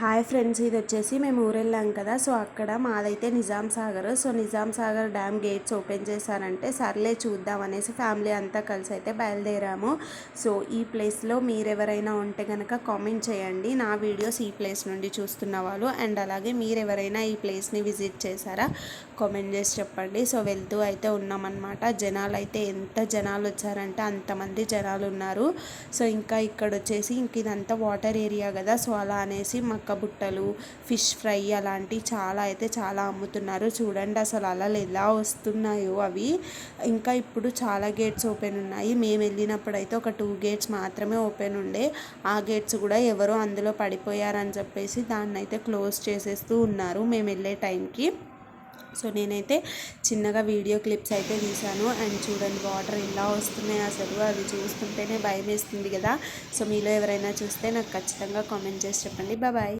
Hi friends ఇది వచ్చేసి మేము ఊరెళ్ళాం కదా సో అక్కడ మాదైతే Nizam Sagar. So Nizam Sagar dam gates open చేశారంటే సర్లే చూద్దాం అనేసి ఫ్యామిలీ అంతా కలిసి అయితే బయలుదేరాము. సో ఈ ప్లేస్లో మీరెవరైనా ఉంటే కనుక కామెంట్ చేయండి. నా వీడియోస్ ఈ ప్లేస్ నుండి చూస్తున్న వాళ్ళు అండ్ అలాగే మీరెవరైనా ఈ ప్లేస్ని విజిట్ చేశారా కామెంట్ చేసి చెప్పండి. సో వెళ్తూ అయితే ఉన్నామన్నమాట. జనాలు అయితే ఎంత జనాలు వచ్చారంటే అంతమంది జనాలు ఉన్నారు. సో ఇంకా ఇక్కడ వచ్చేసి ఇంక ఇదంతా వాటర్ ఏరియా కదా సో అలా అనేసి మాకు మక్క బుట్టలు ఫిష్ ఫ్రై అలాంటివి చాలా అయితే చాలా అమ్ముతున్నారు. చూడండి అసలు అలలు ఎలా వస్తున్నాయో అవి. ఇంకా ఇప్పుడు చాలా గేట్స్ ఓపెన్ ఉన్నాయి. మేము వెళ్ళినప్పుడు అయితే ఒక టూ గేట్స్ మాత్రమే ఓపెన్ ఉండే. ఆ గేట్స్ కూడా ఎవరో అందులో పడిపోయారని చెప్పేసి దాన్ని అయితే క్లోజ్ చేసేస్తూ ఉన్నారు మేము వెళ్ళే టైంకి. సో నేనైతే చిన్నగా వీడియో క్లిప్స్ అయితే తీశాను. అండ్ చూడండి వాటర్ ఎలా వస్తున్నాయి అసలు. అది చూస్తుంటేనే భయం వేస్తుంది కదా. సో మీలో ఎవరైనా చూస్తే నాకు ఖచ్చితంగా కామెంట్ చేసి చెప్పండి. బాయ్.